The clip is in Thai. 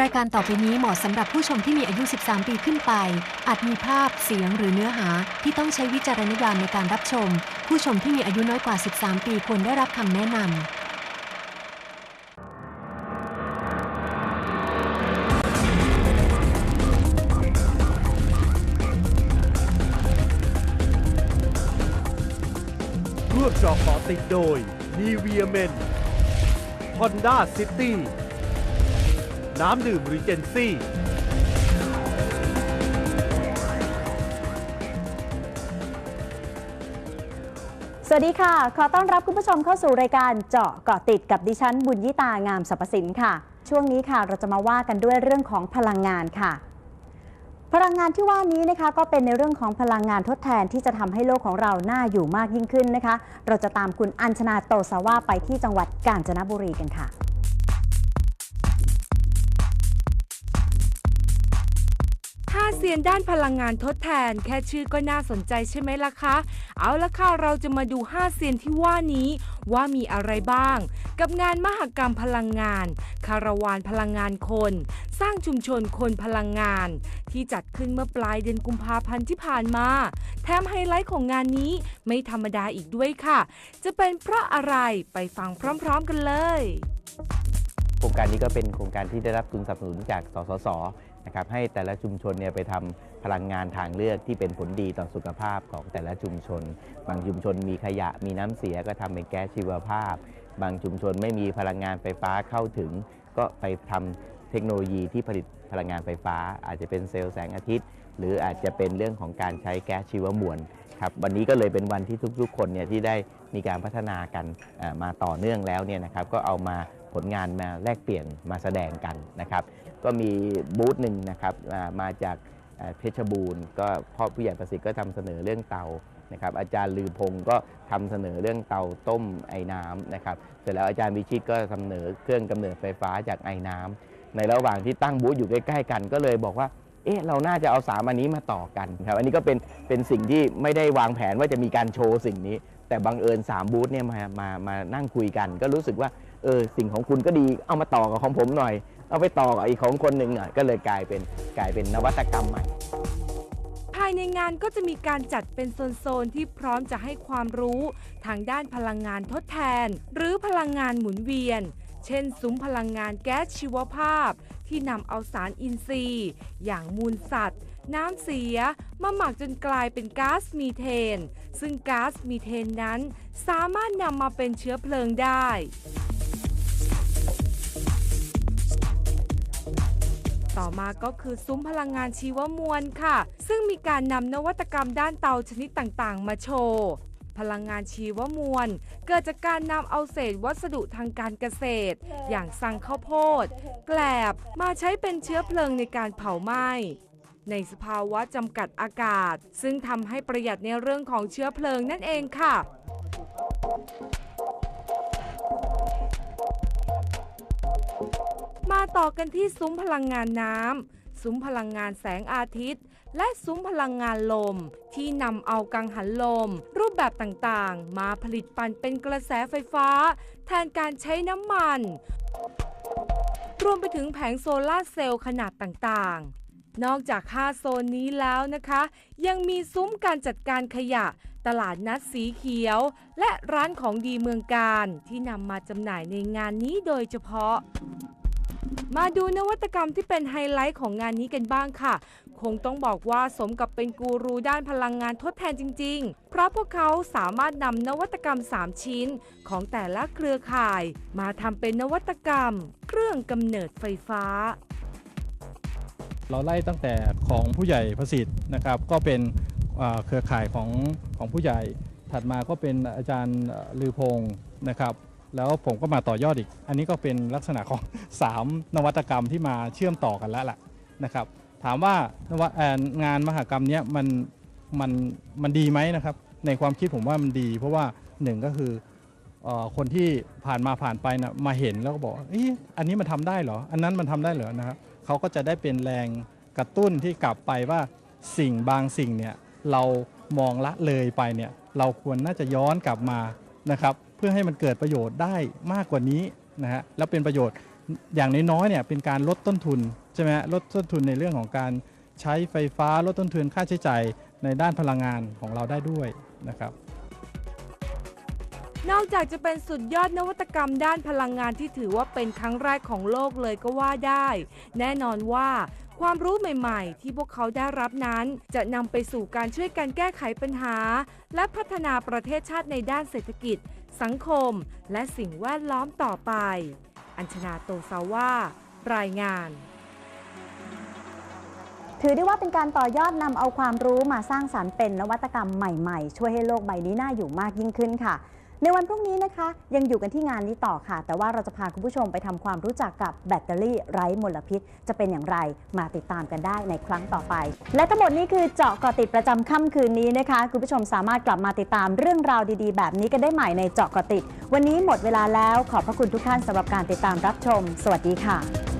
รายการต่อไปนี้เหมาะสำหรับผู้ชมที่มีอายุ 13 ปีขึ้นไป อาจมีภาพ เสียงหรือเนื้อหาที่ต้องใช้วิจารณญาณในการรับชม ผู้ชมที่มีอายุน้อยกว่า 13 ปีควรได้รับคำแนะนำ ร่วมเจาะเกาะติดโดย n i v e a Men Honda City น้ำดื่มรีเจนซี่ สวัสดีค่ะ ขอต้อนรับคุณผู้ชมเข้าสู่รายการเจาะเกาะติดกับดิฉันบุญยิตางามสรรพสินค่ะ ช่วงนี้ค่ะเราจะมาว่ากันด้วยเรื่องของพลังงานค่ะ พลังงานที่ว่านี้นะคะ ก็เป็นในเรื่องของพลังงานทดแทนที่จะทำให้โลกของเราน่าอยู่มากยิ่งขึ้นนะคะ เราจะตามคุณอัญชนาโตสาวาไปที่จังหวัดกาญจนบุรีกันค่ะ ซียนด้านพลังงานทดแทน แค่ชื่อก็น่าสนใจใช่ไหมล่ะคะ เอาละค่ะเราจะมาดูห้าเซียนที่ว่านี้ ว่ามีอะไรบ้าง กับงานมหกรรมพลังงาน คาราวานพลังงานคน สร้างชุมชนคนพลังงาน ที่จัดขึ้นเมื่อปลายเดือนกุมภาพันธ์ที่ผ่านมา แถมไฮไลท์ของงานนี้ไม่ธรรมดาอีกด้วยค่ะ จะเป็นเพราะอะไรไปฟังพร้อม ๆ กันเลย รงการนี้ก็เป็นโครงการที่ได้รับทุนสนับสนุนจากสสสนะครับให้แต่ละชุมชนเนี่ยไปทำพลังงานทางเลือกที่เป็นผลดีต่อสุขภาพของแต่ละชุมชน บางชุมชนมีขยะมีน้ำเสียก็ทำเป็นแก๊สชีวภาพ บางชุมชนไม่มีพลังงานไฟฟ้าเข้าถึง ก็ไปทำเทคโนโลยีที่ผลิตพลังงานไฟฟ้า อาจจะเป็นเซลล์แสงอาทิตย์ หรืออาจจะเป็นเรื่องของการใช้แก๊สชีวมวลครับวันนี้ก็เลยเป็นวันที่ทุกๆ คนเนี่ยที่ได้มีการพัฒนากันมาต่อเนื่องแล้วเนี่ยนะครับก็เอามา ผลงานมาแลกเปลี่ยนมาแสดงกันนะครับ ก็มีบูธหนึ่งนะครับมาจากเพชรบูรณ์ก็พ่อผู้ใหญ่ประสิทธิ์ก็ทำเสนอเรื่องเตานะครับอาจารย์ลือพงศ์ก็ทำเสนอเรื่องเตาต้มไอ้น้ำนะครับเสร็จแล้วอาจารย์วิชิตก็ทำเสนอเครื่องกำเนิดไฟฟ้าจากไอ้น้ำในระหว่างที่ตั้งบูธอยู่ใกล้ๆ กันก็เลยบอกว่าเอ๊ะเราน่าจะเอาสามอันนี้มาต่อกันครับอันนี้ก็เป็นเป็นสิ่งที่ไม่ได้วางแผนว่าจะมีการโชว์สิ่งนี้ แต่บังเอิญ3บูธเนี่ยมามามานั่งคุยกัน ก็รู้สึกว่า เออสิ่งของคุณก็ดีเอามาต่อกับของผมหน่อย เอาไปต่อกับอีกของคนหนึ่งหน่อยก็เลยกลายเป็นกลายเป็นนวัตกรรมใหม่ ภายในงานก็จะมีการจัดเป็นโซนๆที่พร้อมจะให้ความรู้ทางด้านพลังงานทดแทน หรือพลังงานหมุนเวียน เช่นซุ้มพลังงานแก๊สชีวภาพ ที่นำเอาสารอินทรีย์ อย่างมูลสัตว์น้ำเสียมาหมักจนกลายเป็นก๊าซมีเทน ซึ่งก๊าซมีเทนนั้น สามารถนำมาเป็นเชื้อเพลิงได้ ต่อมาก็คือซุ้มพลังงานชีวมวลค่ะ ซึ่งมีการนำนวัตกรรมด้านเตาชนิดต่างๆ มาโชว์ พลังงานชีวมวล เกิดจากการนำเอาเศษวัสดุทางการเกษตร อย่างสังข้าวโพด แกลบ มาใช้เป็นเชื้อเพลิงในการเผาไหม้ในสภาวะจำกัดอากาศ ซึ่งทำให้ประหยัดในเรื่องของเชื้อเพลิงนั่นเองค่ะ มาต่อกันที่ซุ้มพลังงานน้ำ ซุ้มพลังงานแสงอาทิตย์ และซุ้มพลังงานลม ที่นำเอากังหันลม รูปแบบต่างๆ มาผลิตปั่นเป็นกระแสไฟฟ้า แทนการใช้น้ำมัน รวมไปถึงแผงโซลาร์เซลล์ขนาดต่างๆนอกจาก5โซนนี้แล้วนะคะ ยังมีซุ้มการจัดการขยะ ตลาดนัดสีเขียว และร้านของดีเมืองการที่นำมาจำหน่ายในงานนี้โดยเฉพาะ มาดูนวัตกรรมที่เป็นไฮไลท์ของงานนี้กันบ้างค่ะ คงต้องบอกว่าสมกับเป็นกูรูด้านพลังงานทดแทนจริง ๆ เพราะพวกเขาสามารถนำนวัตกรรม 3 ชิ้น ของแต่ละเครือข่าย มาทำเป็นนวัตกรรม เครื่องกำเนิดไฟฟ้า เราไล่ตั้งแต่ของผู้ใหญ่ประสิทธิ์นะครับ ก็เป็นเครือข่ายของของผู้ใหญ่ ถัดมาก็เป็นอาจารย์ลือพงศ์นะครับ แล้วผมก็มาต่อยอดอีก อันนี้ก็เป็นลักษณะของ 3 นวัตกรรมที่มาเชื่อมต่อกันแล้วล่ะนะครับ ถามว่านวะเอ่องานมหกรรมนี้มันมันมันดีไหมนะครับ ในความคิดผมว่ามันดี เพราะว่าหนึ่งก็คืออคนที่ผ่านมาผ่านไปนะมาเห็นแล้วก็บอกเอยอันนี้มันทำได้เหรอ อันนั้นมันทำได้เหรอนะครับเขาก็จะได้เป็นแรงกระตุ้นที่กลับไปว่าสิ่งบางสิ่งเนี่ยเรามองละเลยไปเนี่ยเราควรน่าจะย้อนกลับมานะครับ พื่อให้มันเกิดประโยชน์ได้มากกว่านี้นะฮะแล้วเป็นประโยชน์อย่างน้อยๆเนี่ยเป็นการลดต้นทุนใช่ไหมฮะลดต้นทุนในเรื่องของการใช้ไฟฟ้าลดต้นทุนค่าใช้จ่ายในด้านพลังงานของเราได้ด้วยนะครับ นอกจากจะเป็นสุดยอดนวัตกรรมด้านพลังงานที่ถือว่าเป็นครั้งแรกของโลกเลยก็ว่าได้ แน่นอนว่าความรู้ใหม่ ๆ ที่พวกเขาได้รับนั้น จะนำไปสู่การช่วยกันแก้ไขปัญหา และพัฒนาประเทศชาติในด้านเศรษฐกิจ สังคม และสิ่งแวดล้อมต่อไป อัญชนาโตซาว่ารายงาน ถือได้ว่าเป็นการต่อยอดนำเอาความรู้มาสร้างสารรค์เป็นนวัตกรรมใหม่ ๆ ช่วยให้โลกใบนี้น่าอยู่มากยิ่งขึ้นค่ะ ในวันพรุ่งนี้นะคะ ยังอยู่กันที่งานนี้ต่อค่ะ แต่ว่าเราจะพาคุณผู้ชมไปทำความรู้จักกับแบตเตอรี่ไร้มลพิษ จะเป็นอย่างไรมาติดตามกันได้ในครั้งต่อไป และทั้งหมดนี้คือเจาะกาะติดประจำค่ำคืนนี้นะคะ คุณผู้ชมสามารถกลับมาติดตามเรื่องราวดีๆ แบบนี้กันได้ใหม่ในเจาะกาะติด วันนี้หมดเวลาแล้วขอบพระคุณทุกท่านสำหรับการติดตามรับชม สวัสดีค่ะ